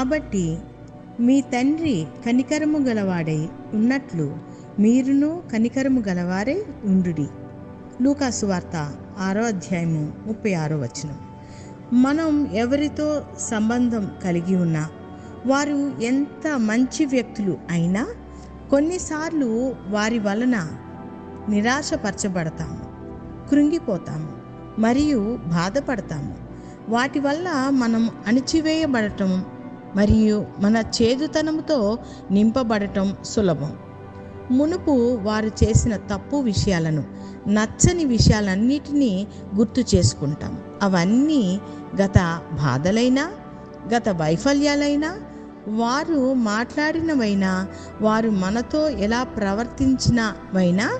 కాబట్టి మీ తండ్రి కనికరము గలవాడై ఉన్నట్లు మీరును కనికరము గలవారై ఉండుడి. లూకాసు వార్త ఆరో అధ్యాయము ముప్పై ఆరో వచనం. మనం ఎవరితో సంబంధం కలిగి ఉన్నా వారు ఎంత మంచి వ్యక్తులు అయినా కొన్నిసార్లు వారి వలన నిరాశపరచబడతాము కృంగిపోతాము మరియు బాధపడతాము. వాటి వల్ల మనం అణిచివేయబడటం మరియు మన చేదుతనంతో నింపబడటం సులభం. మునుపు వారు చేసిన తప్పు విషయాలను నచ్చని విషయాలన్నిటినీ గుర్తు చేసుకుంటాం. అవన్నీ గత బాధలైనా గత వైఫల్యాలైనా వారు మాట్లాడినవైనా వారు మనతో ఎలా ప్రవర్తించినవైనా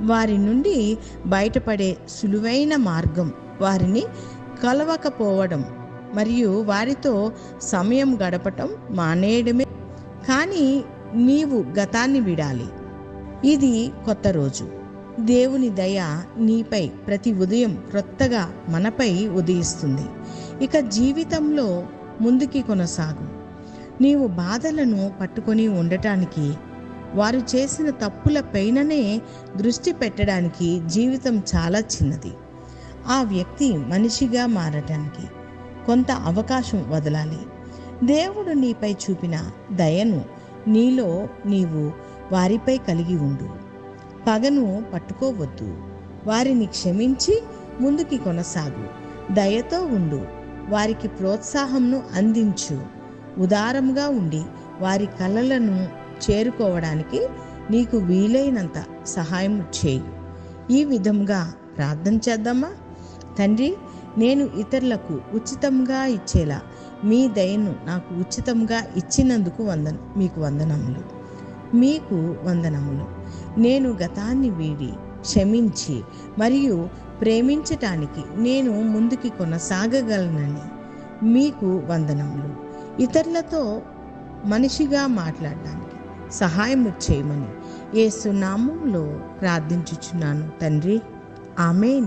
వారి నుండి బయటపడే సులువైన మార్గం వారిని కలవకపోవడం. మరియు వారితో సమయం గడపటం మానేయడమే. కానీ నీవు గతాన్ని విడాలి. ఇది కొత్త రోజు. దేవుని దయ నీపై ప్రతి ఉదయం క్రొత్తగా మనపై ఉదయిస్తుంది. ఇక జీవితంలో ముందుకి కొనసాగు. నీవు బాధలను పట్టుకొని ఉండటానికి వారు చేసిన తప్పుల పైననే దృష్టి పెట్టడానికి జీవితం చాలా చిన్నది. ఆ వ్యక్తి మనిషిగా మారటానికి. కొంత అవకాశం వదలాలి. దేవుడు నీపై చూపిన దయను నీలో నీవు వారిపై కలిగి ఉండు. పగను పట్టుకోవద్దు. వారిని క్షమించి ముందుకి కొనసాగు. దయతో ఉండు. వారికి ప్రోత్సాహంను అందించు. ఉదారంగా ఉండి వారి కలలను చేరుకోవడానికి నీకు వీలైనంత సహాయం చేయి. ఈ విధంగా ప్రార్థన చేద్దామా? తండ్రి నేను ఇతరులకు ఉచితంగా ఇచ్చేలా మీ దయను నాకు ఉచితంగా ఇచ్చినందుకు వందన మీకు వందనములు. మీకు వందనములు. నేను గతాన్ని వీడి క్షమించి మరియు ప్రేమించటానికి నేను ముందుకి కొనసాగగలనని మీకు వందనములు. ఇతరులతో మనిషిగా మాట్లాడడానికి సహాయం చేయమని ఏసునామంలో ప్రార్థించుచున్నాను తండ్రి. ఆమెన్.